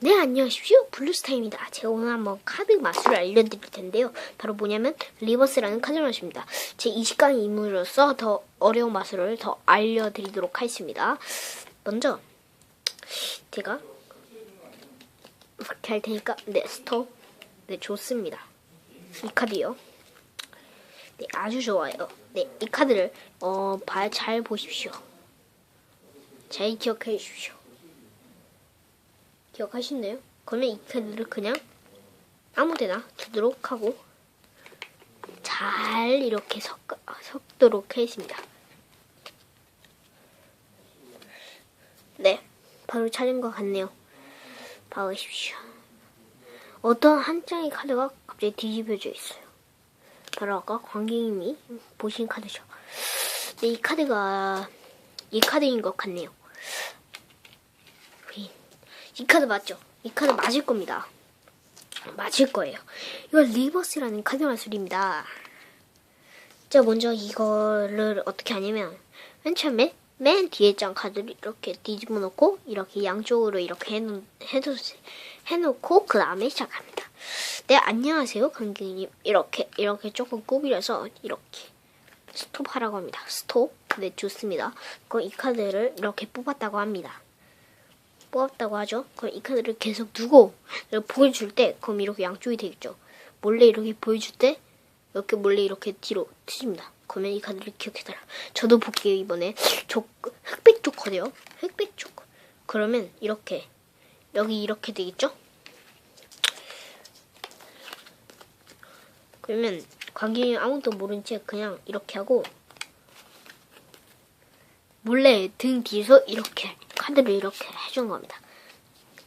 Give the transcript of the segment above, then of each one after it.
네, 안녕하십시오. 블루스타입니다. 제가 오늘 한번 카드 마술을 알려드릴 텐데요. 바로 뭐냐면, 리버스라는 카드 마술입니다. 제 20강 인물로서 더 어려운 마술을 더 알려드리도록 하겠습니다. 먼저, 제가, 이렇게 할 테니까, 네, 스톱. 네, 좋습니다. 이 카드요. 네, 아주 좋아요. 네, 이 카드를, 어, 봐, 잘 보십시오. 잘 기억해 주십시오. 기억하시나요? 그러면 이 카드를 그냥 아무데나 두도록 하고 잘 이렇게 섞, 섞도록 하겠습니다. 네, 바로 찾은 것 같네요. 봐보십시오. 어떤 한 장의 카드가 갑자기 뒤집어져 있어요. 바로 아까 관객님이 보신 카드죠. 네, 이 카드가 이 카드인 것 같네요. 이 카드 맞죠? 이 카드 맞을 겁니다. 맞을 거예요. 이건 리버스라는 카드 마술입니다. 자, 먼저 이거를 어떻게 하냐면, 맨 처음에 맨 뒤에 장 카드를 이렇게 뒤집어 놓고, 이렇게 양쪽으로 이렇게 해놓, 해놓, 해놓고, 그 다음에 시작합니다. 네, 안녕하세요, 관객님. 이렇게, 이렇게 조금 꾸밀어서, 이렇게. 스톱 하라고 합니다. 스톱. 네, 좋습니다. 그럼 이 카드를 이렇게 뽑았다고 합니다. 뽑았다고 하죠. 그럼 이 카드를 계속 두고 보여줄 때 그럼 이렇게 양쪽이 되겠죠. 몰래 이렇게 보여줄 때 이렇게 몰래 이렇게 뒤로 트집니다. 그러면 이 카드를 기억해달라. 저도 볼게요 이번에. 조, 흑백 조커네요. 흑백 조커. 그러면 이렇게 여기 이렇게 되겠죠. 그러면 관객이 아무도 모른 채 그냥 이렇게 하고 몰래 등 뒤에서 이렇게 카드를 이렇게 해주는 겁니다.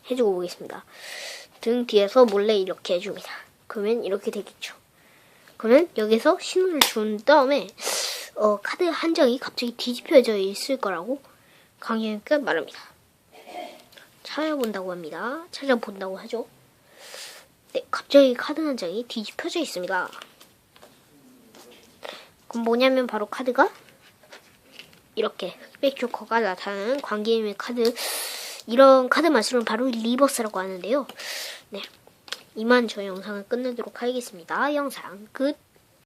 해주고 보겠습니다. 등 뒤에서 몰래 이렇게 해줍니다. 그러면 이렇게 되겠죠. 그러면 여기서 신호를 준 다음에 어, 카드 한 장이 갑자기 뒤집혀져 있을 거라고 강의님께 말합니다. 찾아본다고 합니다. 찾아본다고 하죠. 네, 갑자기 카드 한 장이 뒤집혀져 있습니다. 그럼 뭐냐면 바로 카드가 이렇게 흑백 조커가 나타나는 관계임의 카드 이런 카드 마술은 바로 리버스라고 하는데요. 네. 이만 저 영상을 끝내도록 하겠습니다. 영상 끝.